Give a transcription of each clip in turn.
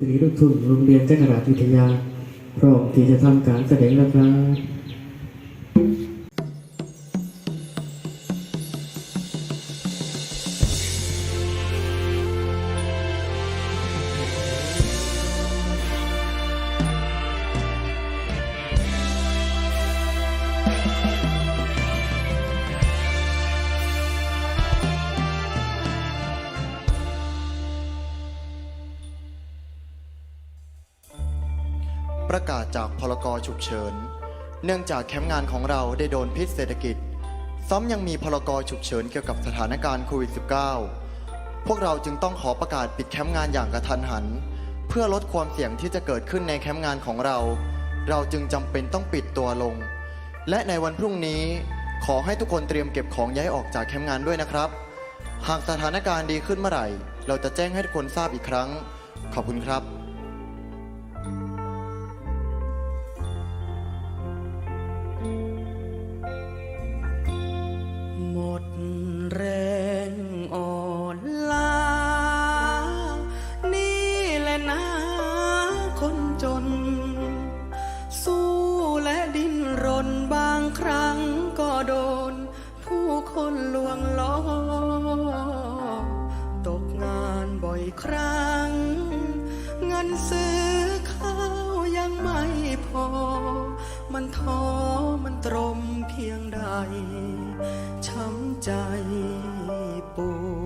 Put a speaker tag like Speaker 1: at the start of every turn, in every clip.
Speaker 1: ตรีลูกทุ่งโรงเรียนจักราชวิทยา พร้อมที่จะทำการแสดงแล้วครับ
Speaker 2: ประกาศจากพลกรฉุกเฉิน เนื่องจากแคมป์งานของเราได้โดนพิษเศรษฐกิจ ซ้ำยังมีพลกรฉุกเฉินเกี่ยวกับสถานการณ์โควิด -19 พวกเราจึงต้องขอประกาศปิดแคมป์งานอย่างกระทันหัน เพื่อลดความเสี่ยงที่จะเกิดขึ้นในแคมป์งานของเรา เราจึงจำเป็นต้องปิดตัวลง และในวันพรุ่งนี้ ขอให้ทุกคนเตรียมเก็บของย้ายออกจากแคมป์งานด้วยนะครับ หากสถานการณ์ดีขึ้นเมื่อไหร่ เราจะแจ้งให้ทุกคนทราบอีกครั้ง ขอบคุณครับ
Speaker 3: งินซื้อข้าวยังไม่พอ มันท้อมันตรมเพียงใด ช้ำใจปวด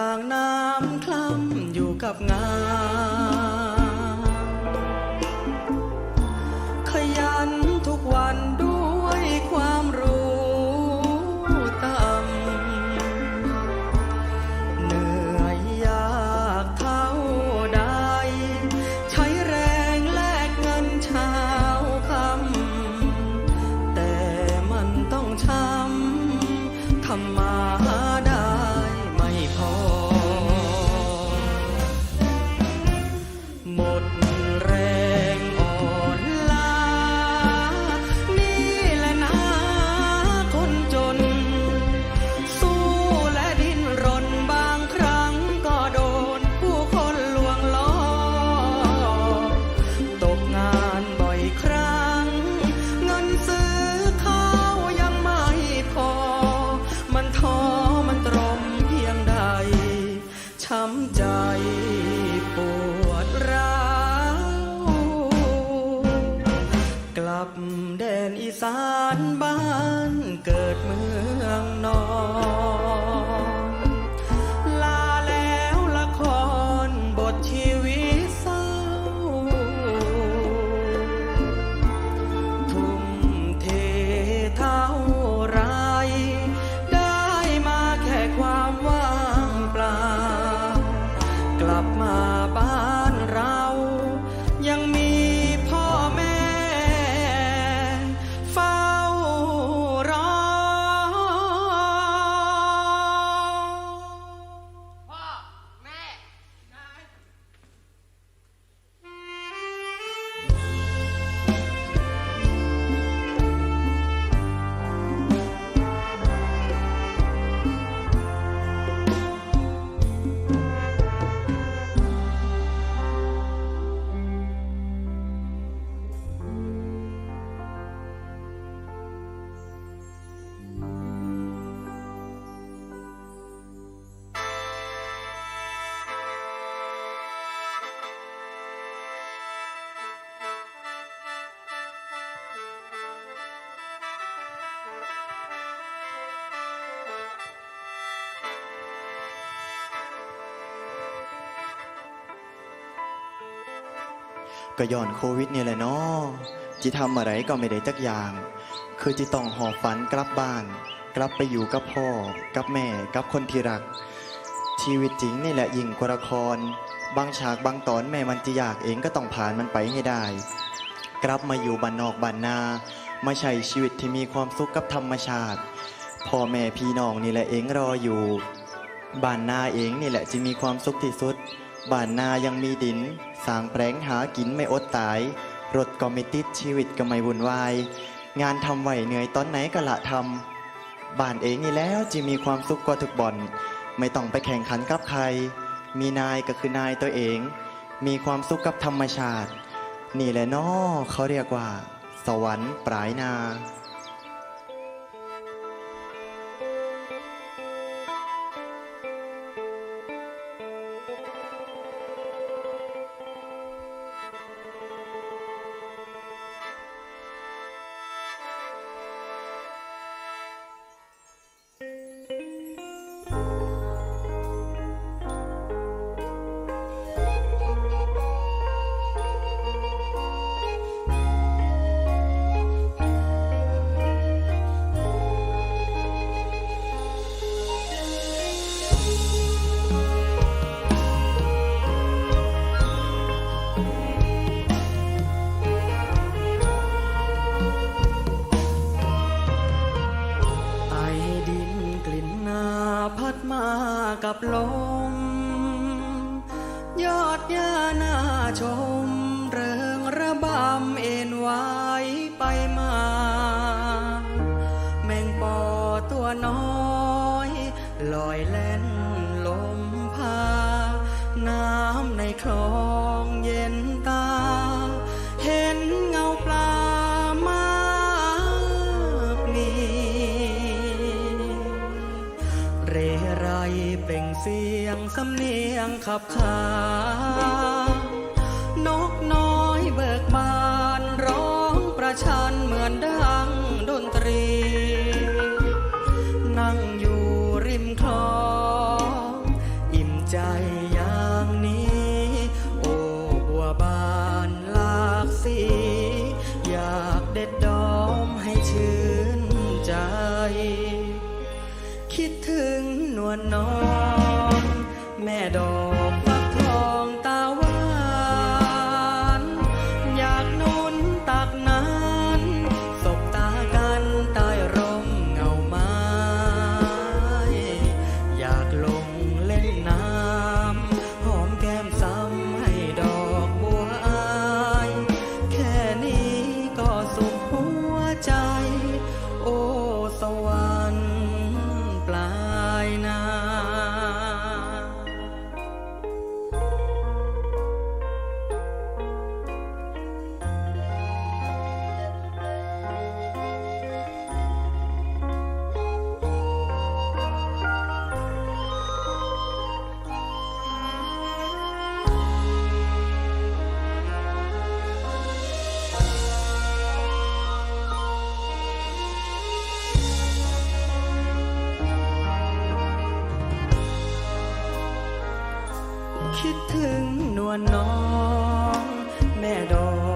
Speaker 3: ต่างน้ำคล้ำอยู่กับงาน ก็ย้อนโควิดเนี่ยแห
Speaker 2: ละเนาะจิทำอะไรก็ไม่ได้จักอย่าง คือจิต้องหอบฝันกลับบ้าน กลับไปอยู่กับพ่อ กับแม่ กับคนที่รัก ชีวิตจริงนี่แหละยิ่งกว่าละคร บางฉากบางตอนแม่มันจะอยากเองก็ต้องผ่านมันไปให้ได้ กลับมาอยู่บ้านนอกบ้านนา มาใช้ชีวิตที่มีความสุขกับธรรมชาติ พ่อแม่พี่น้องนี่แหละเองรออยู่ บ้านนาเองนี่แหละจะมีความสุขที่สุด บ้านนายังมีดิน สางแปลงหากินไม่อดตาย รถก็ไม่ติดชีวิตก็ไม่วุ่นวาย งานทำไหวเหนื่อยตอนไหนก็ละทำบ้านเองนี่แล้วจะมีความสุขกว่าทุกบ่อน ไม่ต้องไปแข่งขันกับใคร มีนายก็คือนายตัวเอง มีความสุขกับธรรมชาติ นี่แหละน้อเขาเรียกว่า สวรรค์ปลายนา
Speaker 3: พัดมากับลม ยอดหญ้าหน้าชม เริงระบำเอ็นไว้ไปมา แมงปอตัวน้อย ลอย ขับขานกน้อยเบิกบานร้องประชันเหมือนดังดนตรี นั่งอยู่ริมคลอง อิ่มใจอย่างนี้ โอ้บัวบานหลากสี อยากเด็ดดอมให้ชื่นใจ คิดถึงนวลน้องแม่ดอก ถึงนวลน้อง แม่ดอก